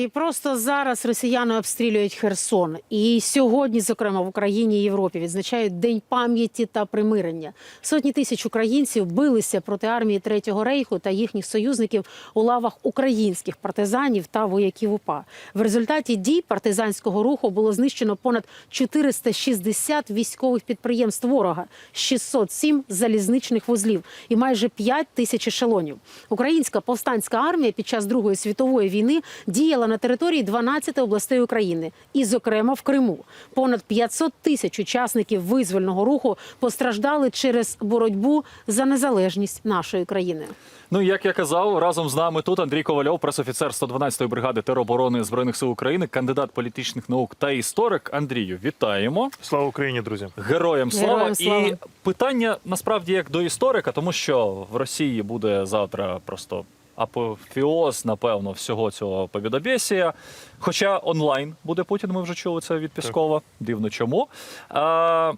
І просто зараз росіяни обстрілюють Херсон. І сьогодні, зокрема, в Україні і Європі відзначають День пам'яті та примирення. Сотні тисяч українців билися проти армії Третього рейху та їхніх союзників у лавах українських партизанів та вояків УПА. В результаті дій партизанського руху було знищено понад 460 військових підприємств ворога, 607 залізничних вузлів і майже 5 тисяч ешелонів. Українська повстанська армія під час Другої світової війни діяла на території 12 областей України, і, зокрема, в Криму. Понад 500 тисяч учасників визвольного руху постраждали через боротьбу за незалежність нашої країни. Ну, як я казав, разом з нами тут Андрій Ковальов, пресофіцер 112-ї бригади тероборони збройних сил України, кандидат політичних наук та історик. Андрію, вітаємо. Слава Україні, друзі! Героям слава. Героям слава. І питання насправді як до історика, тому що в Росії буде завтра просто апофіоз, напевно, всього цього повідобєсія. Хоча онлайн буде Путін, ми вже чули це від Піскова. Дивно чому. А,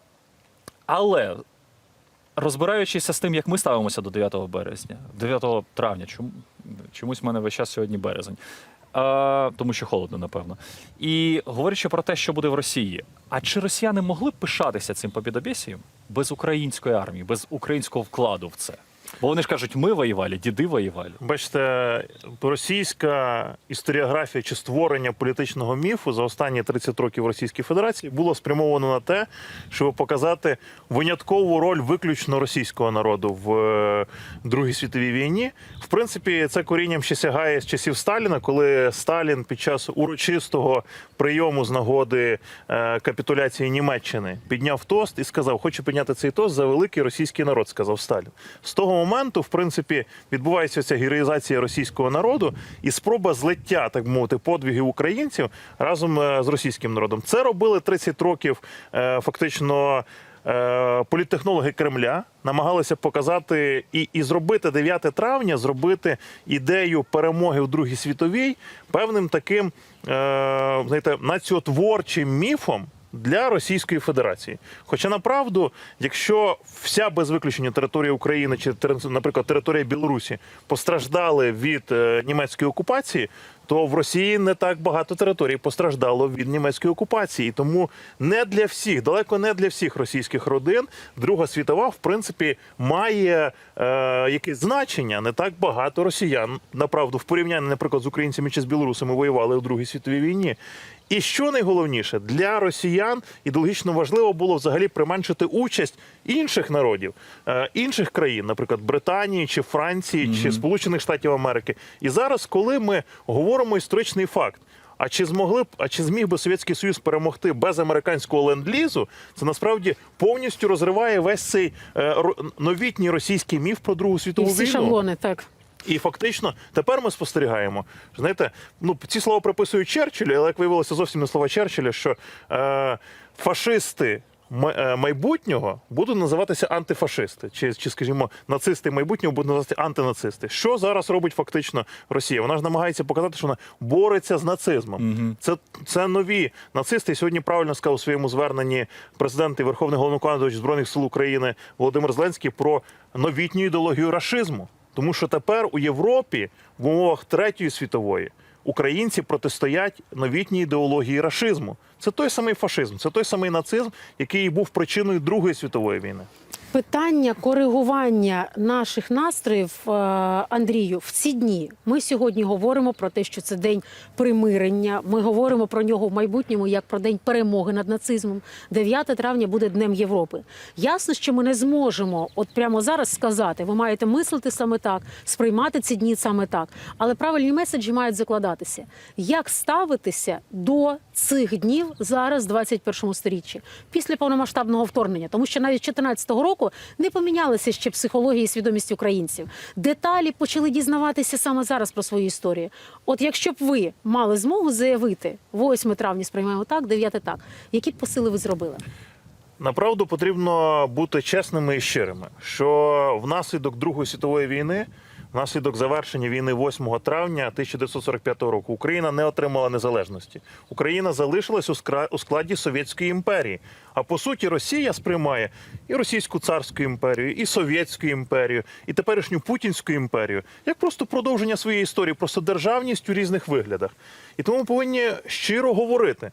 але розбираючися з тим, як ми ставимося до 9 березня, 9 травня, чому, чомусь в мене весь час сьогодні березень. А, тому що холодно, напевно. І говорячи про те, що буде в Росії, а чи росіяни могли б пишатися цим побідобєсієм без української армії, без українського вкладу в це? Бо вони ж кажуть, ми воювали, діди воювали. Бачите, російська історіографія чи створення політичного міфу за останні 30 років в Російській Федерації було спрямовано на те, щоб показати виняткову роль виключно російського народу в е, Другій світовій війні. В принципі, це корінням ще сягає з часів Сталіна, коли Сталін під час урочистого прийому з нагоди е, капітуляції Німеччини підняв тост і сказав: Хочу підняти цей тост за великий російський народ, сказав Сталін. З того моменту, в принципі, відбувається ця героїзація російського народу і спроба злиття, так мовити, подвигів українців разом е, з російським народом. Це робили 30 років е, фактично. е, Політтехнологи Кремля намагалися показати і, і зробити 9 травня, зробити ідею перемоги в Другій світовій певним таким е, знаєте, націотворчим міфом для Російської Федерації. Хоча направду, якщо вся без виключення територія України чи наприклад територія Білорусі постраждали від е, німецької окупації, то в Росії не так багато територій постраждало від німецької окупації. Тому не для всіх, далеко не для всіх російських родин Друга світова, в принципі, має е, якесь значення. Не так багато росіян, направду, в порівнянні, наприклад, з українцями чи з білорусами воювали у Другій світовій війні. І що найголовніше для росіян ідеологічно важливо було взагалі применшити участь інших народів, е, інших країн, наприклад, Британії чи Франції, чи Сполучених Штатів Америки. І зараз, коли ми говоримо історичний факт. А чи змогли б, а чи зміг би Совєтський Союз перемогти без американського ленд-лізу? Це насправді повністю розриває весь цей е, новітній російський міф про Другу І світову всі війну. шаблони, так. І фактично тепер ми спостерігаємо. Знаєте, ну ці слова приписують Черчиллю, але як виявилося зовсім не слова Черчилля, що е, фашисти майбутнього будуть називатися антифашисти, чи, чи, скажімо, нацисти майбутнього будуть називатися антинацисти. Що зараз робить фактично Росія? Вона ж намагається показати, що вона бореться з нацизмом. Це, це нові нацисти. І сьогодні правильно сказав у своєму зверненні президент і Верховний головнокомандувач Збройних сил України Володимир Зеленський про новітню ідеологію рашизму. Тому що тепер у Європі в умовах третьої світової українці протистоять новітній ідеології рашизму. Це той самий фашизм, це той самий нацизм, який був причиною Другої світової війни. Питання коригування наших настроїв, е, Андрію, в ці дні ми сьогодні говоримо про те, що це день примирення. Ми говоримо про нього в майбутньому як про день перемоги над нацизмом. 9 травня буде Днем Європи. Ясно, що ми не зможемо от прямо зараз сказати, ви маєте мислити саме так, сприймати ці дні саме так. Але правильні меседжі мають закладатися. Як ставитися до цих днів зараз, в 21 сторіччі, після повномасштабного вторгнення, тому що навіть з 2014 року не помінялася ще психологія і свідомість українців. Деталі почали дізнаватися саме зараз про свою історію. От якщо б ви мали змогу заявити 8 травня сприймаємо так, 9 так, які б посили ви зробили? Направду потрібно бути чесними і щирими, що внаслідок Другої світової війни Внаслідок завершення війни 8 травня 1945 року Україна не отримала незалежності. Україна залишилась у складі Совєтської імперії. А по суті, Росія сприймає і Російську царську імперію, і Совєтську імперію, і теперішню Путінську імперію як просто продовження своєї історії, просто державність у різних виглядах. І тому повинні щиро говорити е,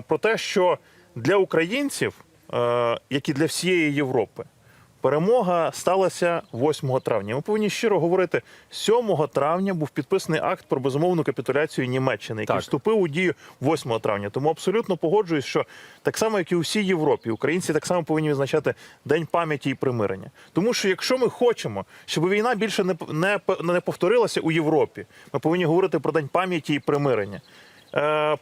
про те, що для українців, е, як і для всієї Європи, Перемога сталася 8 травня. Ми повинні щиро говорити, 7 травня був підписаний акт про безумовну капітуляцію Німеччини, який Так. вступив у дію 8 травня. Тому абсолютно погоджуюсь, що так само, як і у всій Європі, українці так само повинні відзначати День пам'яті і примирення. Тому що якщо ми хочемо, щоб війна більше не, не, не повторилася у Європі, ми повинні говорити про День пам'яті і примирення. Е,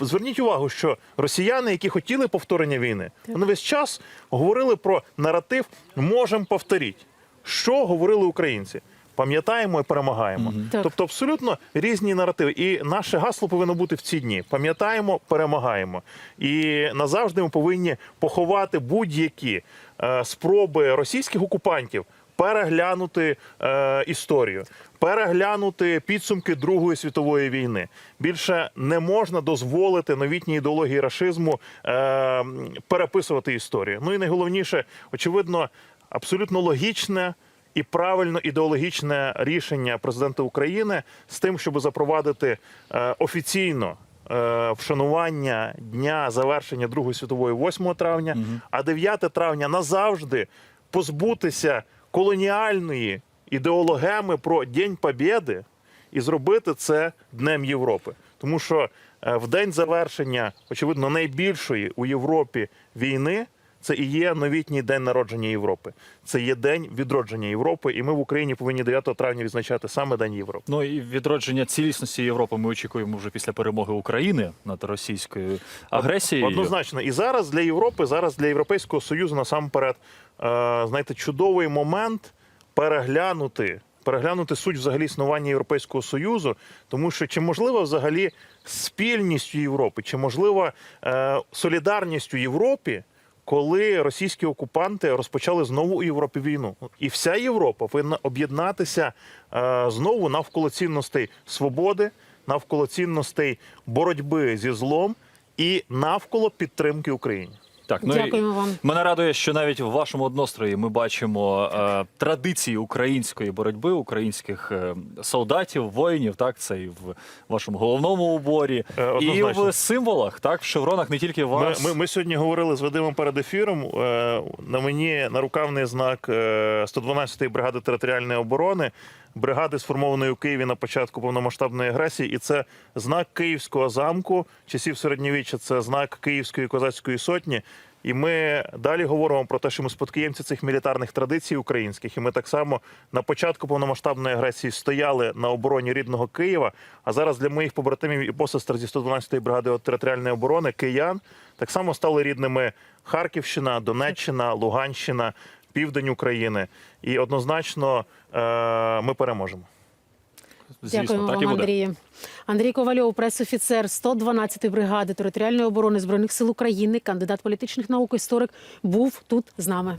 Зверніть увагу, що росіяни, які хотіли повторення війни, вони весь час говорили про наратив можемо повторити. Що говорили українці? Пам'ятаємо і перемагаємо. Тобто абсолютно різні наративи. І наше гасло повинно бути в ці дні. Пам'ятаємо, перемагаємо. І назавжди ми повинні поховати будь-які е, спроби російських окупантів переглянути е, історію, переглянути підсумки Другої світової війни. Більше не можна дозволити новітній ідеології рашизму е, переписувати історію. Ну і найголовніше, очевидно, абсолютно логічне. І правильно ідеологічне рішення президента України з тим, щоб запровадити е, офіційно е, вшанування дня завершення Другої світової 8 травня, а 9 травня назавжди позбутися колоніальної ідеологеми про День Побєди і зробити це Днем Європи. Тому що е, в день завершення, очевидно, найбільшої у Європі війни. Це і є новітній день народження Європи. Це є день відродження Європи, і ми в Україні повинні 9 травня відзначати саме День Європи. Ну і відродження цілісності Європи ми очікуємо вже після перемоги України над російською агресією. Однозначно, і зараз для Європи, зараз для Європейського Союзу насамперед, е, знаєте, чудовий момент переглянути. Переглянути суть взагалі існування Європейського Союзу, тому що чи можлива взагалі спільність Європи, чи можлива е, солідарність у Європі, коли російські окупанти розпочали знову у Європі війну, і вся Європа повинна об'єднатися е, знову навколо цінностей свободи, навколо цінностей боротьби зі злом і навколо підтримки Україні. Так, ну Дякуємо і вам. Мене радує, що навіть в вашому однострої ми бачимо е, традиції української боротьби, українських е, солдатів, воїнів. Так, це і в вашому головному уборі, Е, і однозначно. в символах, так, в шевронах не тільки Ми, вас. ми, ми сьогодні говорили з Вадимом перед ефіром. Е, На мені нарукавний знак е, 112-ї бригади територіальної оборони, бригади, сформованої у Києві на початку повномасштабної агресії, і це знак Київського замку часів середньовіччя. Це знак Київської козацької сотні. І ми далі говоримо про те, що ми спадкоємці цих мілітарних традицій українських, і ми так само на початку повномасштабної агресії стояли на обороні рідного Києва. А зараз для моїх побратимів і посестер зі 112-ї бригади територіальної оборони киян так само стали рідними Харківщина, Донеччина, Луганщина, Південь України. І однозначно е, ми переможемо. Звісно, Дякуємо так вам, і буде. Андрію. Андрій Ковальов, пресофіцер 112-ї бригади територіальної оборони збройних сил України, кандидат політичних наук, історик, був тут з нами.